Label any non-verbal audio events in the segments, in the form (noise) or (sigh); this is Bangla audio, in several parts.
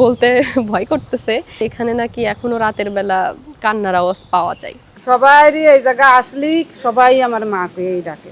বলতে ভয় করতেছে। এখানে নাকি এখনও রাতের বেলা কান্নার আওয়াজ পাওয়া যায়। সবারই এই জায়গা আসলেই সবাই আমার মাকে এই ডাকে।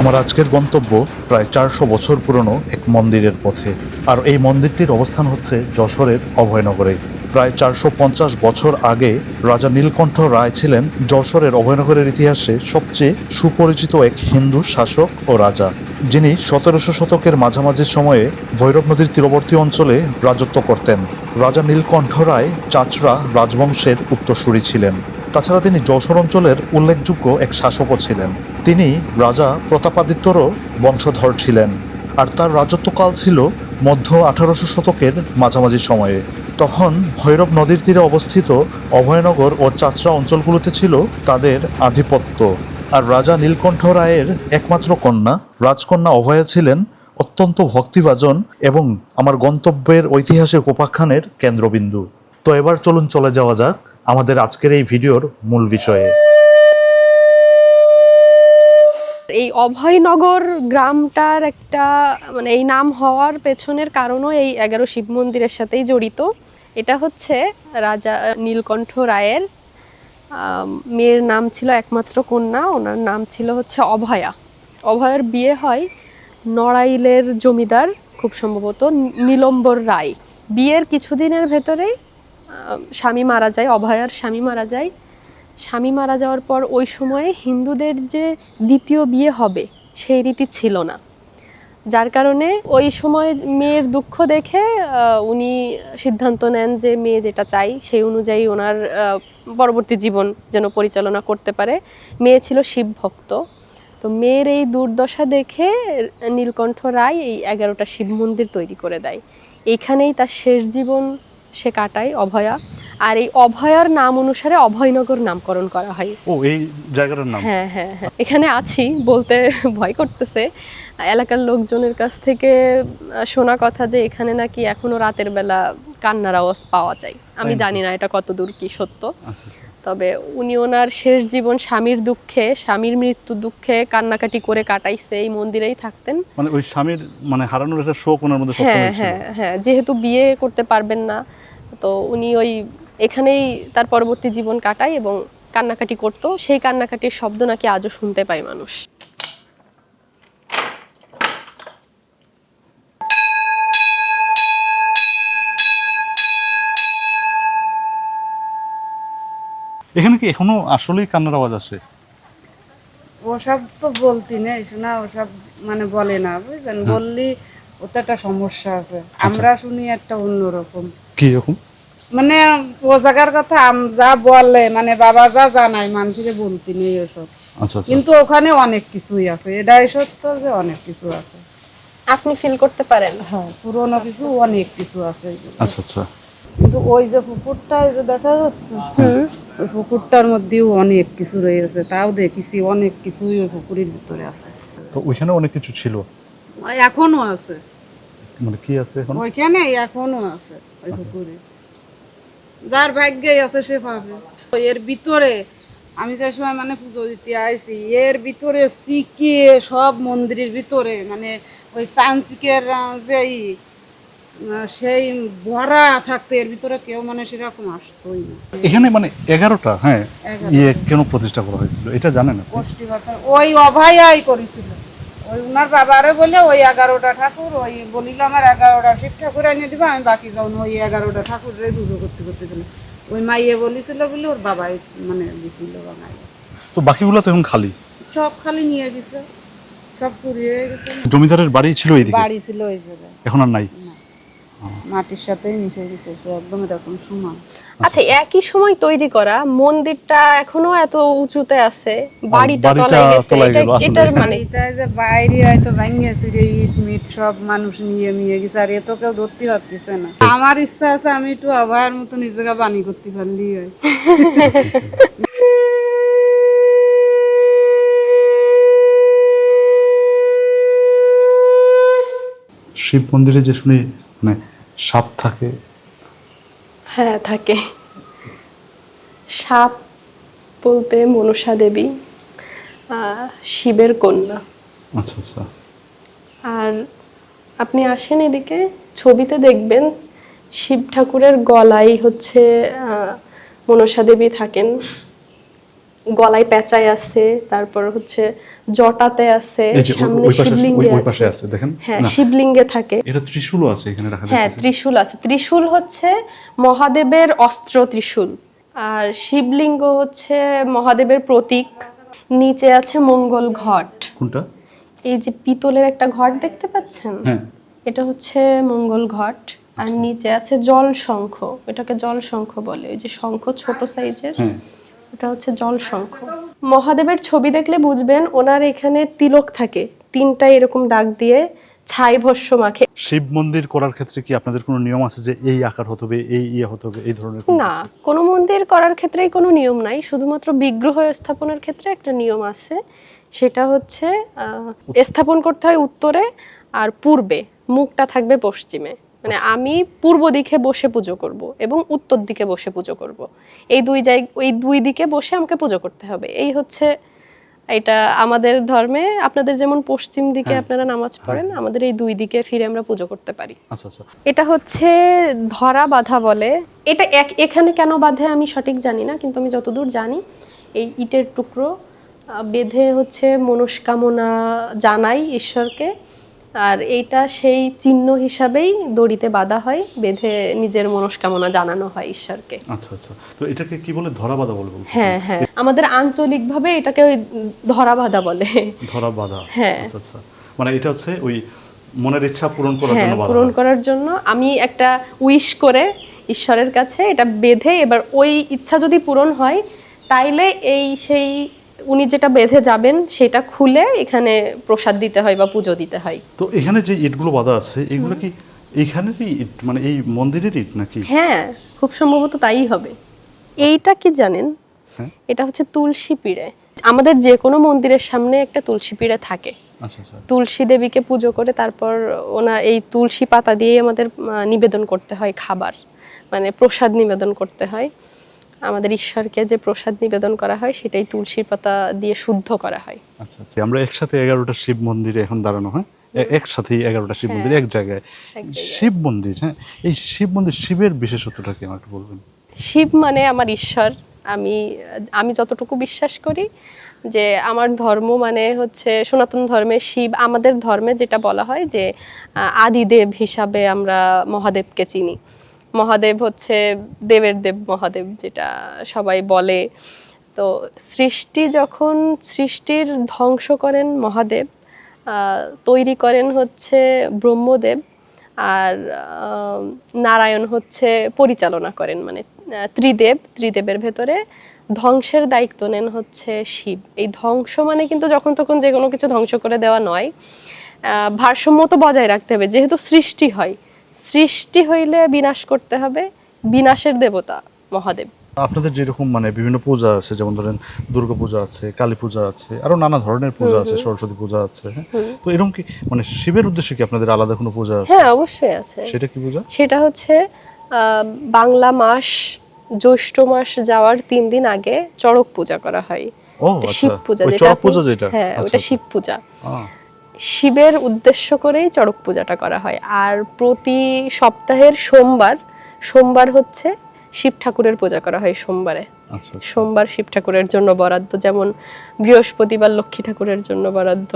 আমার আজকের গন্তব্য প্রায় চারশো বছর পুরনো এক মন্দিরের পথে। আর এই মন্দিরটির অবস্থান হচ্ছে যশোরের অভয়নগরে। প্রায় চারশো পঞ্চাশ বছর আগে রাজা নীলকণ্ঠ রায় ছিলেন যশোরের অভয়নগরের ইতিহাসে সবচেয়ে সুপরিচিত এক হিন্দু শাসক ও রাজা। যিনি সতেরোশো শতকের মাঝামাঝি সময়ে ভৈরব নদীর তীরবর্তী অঞ্চলে রাজত্ব করতেন। রাজা নীলকণ্ঠ রায় চাচরা রাজবংশের উত্তরসূরি ছিলেন। তাছাড়া তিনি যশোর অঞ্চলের উল্লেখযোগ্য এক শাসকও ছিলেন। তিনি রাজা প্রতাপাদিত্যরও বংশধর ছিলেন। আর তার রাজত্বকাল ছিল মধ্য আঠারোশো শতকের মাঝামাঝি সময়ে। তখন ভৈরব নদীর তীরে অবস্থিত অভয়নগর ও চাচরা অঞ্চলগুলোতে ছিল তাদের আধিপত্য। আর রাজা নীলকণ্ঠ রায়ের একমাত্র কন্যা রাজকন্যা অভয়া ছিলেন অত্যন্ত ভক্তিভাজন এবং আমার গন্তব্যের ঐতিহাসিক উপাখ্যানের কেন্দ্রবিন্দু। তো এবার চলুন চলে যাওয়া যাক আমাদের আজকের এই ভিডিওর মূল বিষয়ে। এই অভয়নগর গ্রামটার একটা মানে এই নাম হওয়ার পেছনের কারণও এই এগারো শিব মন্দিরের সাথেই জড়িত। এটা হচ্ছে রাজা নীলকণ্ঠ রায়ের মেয়ের নাম ছিল একমাত্র কন্যা, ওনার নাম ছিল হচ্ছে অভয়া। অভয়ার বিয়ে হয় নড়াইলের জমিদার, খুব সম্ভবত নীলম্বর রায়। বিয়ের কিছুদিনের ভেতরেই স্বামী মারা যায়, অভয়ার স্বামী মারা যায়। স্বামী মারা যাওয়ার পর ওই সময়ে হিন্দুদের যে দ্বিতীয় বিয়ে হবে, সেই রীতি ছিল না। যার কারণে ওই সময় মেয়ের দুঃখ দেখে উনি সিদ্ধান্ত নেন যে মেয়ে যেটা চাই, সেই অনুযায়ী ওনার পরবর্তী জীবন যেন পরিচালনা করতে পারে। মেয়ে ছিল শিব ভক্ত তো মেয়ের এই দুর্দশা দেখে নীলকণ্ঠ রায় এই এগারোটা শিব মন্দির তৈরি করে দেয়। এইখানেই তার শেষ জীবন সে কাটায় অভয়া। আর এই অভয়ার নাম অনুসারে অভয়নগর নামকরণ করা হয়। ও এই জায়গাটার নাম? হ্যাঁ হ্যাঁ হ্যাঁ। এখানে আছি বলতে (laughs) ভয় করতেছে। এলাকার লোকজনের কাছ থেকে শোনা কথা যে এখানে নাকি এখনও রাতের বেলা কান্নার আওয়াজ পাওয়া যায়। আমি জানি না এটা কতদূর কি সত্য। আচ্ছা আচ্ছা। তবে উনি ওনার শেষ জীবন স্বামীর দুঃখে স্বামীর মৃত্যু দুঃখে কান্নাকাটি করে কাটাইছে এই মন্দিরেই থাকতেন। মানে ওই স্বামীর মানে হারানোর একটা শোক ওনার মধ্যে হ্যাঁ হ্যাঁ হ্যাঁ যেহেতু বিয়ে করতে পারবেন না তো উনি ওই এখানেই তার পরবর্তী জীবন কাটায় এবং কান্নাকাটি করতো। সেই কান্নাকাটির শব্দ নাকি আজও শুনতে পায় মানুষ। এখানে কি এখনও আসলেই কান্নার আওয়াজ আসে? ওসব তো বলতি নেই শোনা ওসব মানে বলে না বুঝলেন? বললি ওতে একটা সমস্যা আছে। আমরা শুনি একটা অন্যরকম। কি এরকম? মানে ও জায়গার কথা আম- যা বলে মানে বাবা যা জানায় মানুষকে বলতি নেই ওসব। আচ্ছা আচ্ছা। কিন্তু ওখানে অনেক কিছুই আছে। এটাই সত্য যে অনেক কিছু আছে। আপনি ফিল করতে পারেন। হ্যাঁ পুরোনো কিছু অনেক কিছু আছে আচ্ছা আচ্ছা। কিন্তু ওই যে পুকুরটা যে দেখা যাচ্ছে ওই পুকুরটার মধ্যেও অনেক কিছু রয়েছে তাও দেখেছি অনেক কিছুই ওই পুকুরের ভিতরে আছে। তো ওইখানে অনেক কিছু ছিল? এখনও আছে। মানে কি আছে এখন? ওইখানে এখনও আছে ওই পুকুরে। যার ভাগ্যে আছে সে পাবে। এর ভিতরে আমি যে সময় মানে পুজো দিতে আইছি এর ভিতরে সিকে সব মন্দিরের ভিতরে মানে ওই চান্সিকের যে ই, আহ, সেই ভরা থাকতো এর ভিতরে কেউ মানে সেরকম আসতোই না। এখানে মানে এগারোটা হ্যাঁ ইয়ে কেন প্রতিষ্ঠা করা হয়েছিল? এটা জানেন ওই অভয়াই করেছিল। ওই উনার বাবারে বলে ওই এগারোটা ঠাকুর ওই বলিল আমার এগারোটা শিব ঠাকুর এনে দিবা আমি বাকি যখন ওই এগারোটা ঠাকুর রে পুজো করতে করতে গেলে ওই মাইয়ে বলেছিল বলে ওর বাবাই মানে দিছিল তো বাকিগুলো তো এখন খালি? সব খালি নিয়ে গেছে। সব চুরি হয়ে গেছে। জমিদারের বাড়ি ছিল এইদিকে? বাড়ি ছিল ওই জায়গায়। এখন আর নাই? মাটির সাথে মিশে গেছে সে একদম এরকম সমান। আচ্ছা একই সময় তৈরি করা মন্দিরটা এখনও এত উঁচুতে আছে বাড়িটা তলায় গেছে এটা এটার মানে? এটা যে বাইরে হয়তো ভাঙিয়েছে রে ইট মিট সব মানুষ নিয়ে নিয়ে গেছে আর এত কেউ ধরতে পারতেছে না। আমার ইচ্ছা আছে আমি একটু অভয়ের মতো নিজেকে বাণী করতে পারলি হয়। শিব মন্দিরে যে শুনি মানে সাপ থাকে? হ্যাঁ থাকে। সাপ বলতে মনসা দেবী শিবের কন্যা। আচ্ছা আচ্ছা। আর আপনি আসেন এদিকে ছবিতে দেখবেন শিব ঠাকুরের গলায় হচ্ছে আহ, মনসা দেবী থাকেন। গলায় পেঁচায় আছে তারপর হচ্ছে জটাতে আছে সামনে শিবলিঙ্গে আছে। আছে দেখেন। হ্যাঁ শিবলিঙ্গে থাকে। এটা ত্রিশূলও আছে এখানে রাখা হ্যাঁ ত্রিশূল আছে। ত্রিশূল হচ্ছে মহাদেবের অস্ত্র ত্রিশূল। আর শিবলিঙ্গ হচ্ছে মহাদেবের প্রতীক। নিচে আছে মঙ্গল ঘট। কোনটা? এই যে পিতলের একটা ঘট দেখতে পাচ্ছেন? হ্যাঁ। এটা হচ্ছে মঙ্গল ঘট। আর নিচে আছে জল শঙ্খ। এটাকে জল শঙ্খ বলে। ওই যে শঙ্খ ছোট সাইজের। হ্যাঁ। এটা হচ্ছে জল শঙ্খ। মহাদেবের ছবি দেখলে বুঝবেন ওনার এখানে তিলক থাকে। তিনটা এরকম দাগ দিয়ে ছাই ভস্য মাখে। শিব মন্দির করার ক্ষেত্রে কি আপনাদের কোনো নিয়ম আছে যে এই আকার হতে হবে এই ইয়ে হতে হবে এই ধরনের না? কোনো মন্দির করার ক্ষেত্রেই কোনো নিয়ম নাই। শুধুমাত্র বিগ্রহ স্থাপনের ক্ষেত্রে একটা নিয়ম আছে। সেটা হচ্ছে স্থাপন করতে হয় উত্তরে আর পূর্বে। মুখটা থাকবে পশ্চিমে। মানে আমি পূর্ব দিকে বসে পুজো করব এবং উত্তর দিকে বসে পুজো করব। এই দুই জায়গা ওই দুই দিকে বসে আমাকে পুজো করতে হবে। এই হচ্ছে এটা আমাদের ধর্মে আপনাদের যেমন পশ্চিম দিকে হ্যাঁ। আপনারা নামাজ পড়েন আমাদের এই দুই দিকে ফিরে আমরা পুজো করতে পারি। আচ্ছা আচ্ছা। এটা হচ্ছে ধরা বাঁধা বলে। এটা এক এখানে কেন বাঁধে আমি সঠিক জানি না কিন্তু আমি যতদূর জানি এই ইটের টুকরো বেঁধে হচ্ছে মনস্কামনা জানাই ঈশ্বরকে। আর এইটা সেই চিহ্ন হিসাবেই দড়িতে বাঁধা হয় বেঁধে নিজের মনস্কামনা জানানো হয় ঈশ্বরকে। আচ্ছা আচ্ছা। তো এটাকে কি বলে ধরা বাঁধা বলে হ্যাঁ হ্যাঁ। আমাদের আঞ্চলিকভাবে এটাকে ওই ধরা বাঁধা বলে। ধরা বাঁধা। হ্যাঁ। আচ্ছা আচ্ছা। মানে এটা হচ্ছে ওই মনের ইচ্ছা পূরণ করার হ্যাঁ জন্য পূরণ করার জন্য আমি একটা উইশ করে ঈশ্বরের কাছে এটা বেঁধে এবার ওই ইচ্ছা যদি পূরণ হয় তাইলে এই সেই উনি যেটা বেঁধে যাবেন সেটা খুলে এখানে প্রসাদ দিতে হয় বা পুজো দিতে হয়। তো এখানে যে ইটগুলো বাঁধা আছে এগুলো কি এইখানেরই ইট মানে এই মন্দিরের ইট নাকি? হ্যাঁ খুব সম্ভবত তাই হবে। এইটা কি জানেন? হ্যাঁ। এটা হচ্ছে তুলসী পিড়ে। আমাদের যে কোনো মন্দিরের সামনে একটা তুলসী পিড়ে থাকে। আচ্ছা আচ্ছা। তুলসী দেবীকে পুজো করে তারপর ওনা এই তুলসী পাতা দিয়েই আমাদের নিবেদন করতে হয় খাবার। মানে প্রসাদ নিবেদন করতে হয়। আমাদের ঈশ্বরকে যে প্রসাদ নিবেদন করা হয় সেটাই তুলসীর পাতা দিয়ে শুদ্ধ করা হয়। আচ্ছা আচ্ছা। আমরা একসাথে এগারোটা শিব মন্দিরে এখন দাঁড়ানো হয়? এ- একসাথেই এগারোটা শিব মন্দির এক জায়গায়। শিব মন্দির হ্যাঁ? এই শিব মন্দির শিবের বিশেষত্বটা কি আমাকে বলবেন? শিব মানে আমার ঈশ্বর। আমি আমি যতটুকু বিশ্বাস করি যে আমার ধর্ম মানে হচ্ছে সনাতন ধর্মে শিব আমাদের ধর্মে যেটা বলা হয় যে আদিদেব হিসাবে আমরা মহাদেবকে চিনি। মহাদেব হচ্ছে দেবের দেব মহাদেব যেটা সবাই বলে। তো সৃষ্টি যখন সৃষ্টির ধ্বংস করেন মহাদেব তৈরি করেন হচ্ছে ব্রহ্মদেব আর নারায়ণ হচ্ছে পরিচালনা করেন মানে ত্রিদেব, ত্রিদেবের ভেতরে ধ্বংসের দায়িত্ব নেন হচ্ছে শিব। এই ধ্বংস মানে কিন্তু যখন তখন যে কোনো কিছু ধ্বংস করে দেওয়া নয়। ভারসাম্য তো বজায় রাখতে হবে, যেহেতু সৃষ্টি হয়। সৃষ্টি হইলে বিনাশ করতে হবে বিনাশের দেবতা মহাদেব। আপনাদের যেরকম মানে বিভিন্ন পূজা আছে যেমন ধরেন দুর্গা পূজা আছে কালী পূজা আছে আরও নানা ধরনের পূজা আছে সরস্বতী পূজা আছে হ্যাঁ? তো এরকম কি মানে শিবের উদ্দেশ্যে কি আপনাদের আলাদা কোনো পূজা আছে? হ্যাঁ অবশ্যই আছে। সেটা কি পূজা? সেটা হচ্ছে আহ, বাংলা মাস জ্যৈষ্ঠ মাস যাওয়ার তিন দিন আগে চড়ক পূজা করা হয়। ও আচ্ছা। শিব পূজা যেটা পূজা যেটা? হ্যাঁ আচ্ছা, ওটা আচ্ছা। শিব পূজা। শিবের উদ্দেশ্য করেই চড়ক পূজাটা করা হয়। আর প্রতি সপ্তাহের সোমবার সোমবার হচ্ছে শিব ঠাকুরের পূজা করা হয় সোমবারে। আচ্ছা আচ্ছা। সোমবার শিব ঠাকুরের জন্য বরাদ্দ যেমন বৃহস্পতিবার লক্ষ্মী ঠাকুরের জন্য বরাদ্দ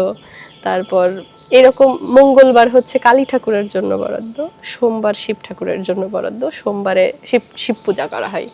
তারপর এরকম মঙ্গলবার হচ্ছে কালী ঠাকুরের জন্য বরাদ্দ সোমবার শিব ঠাকুরের জন্য বরাদ্দ সোমবারে শিব শিব পূজা করা হয়।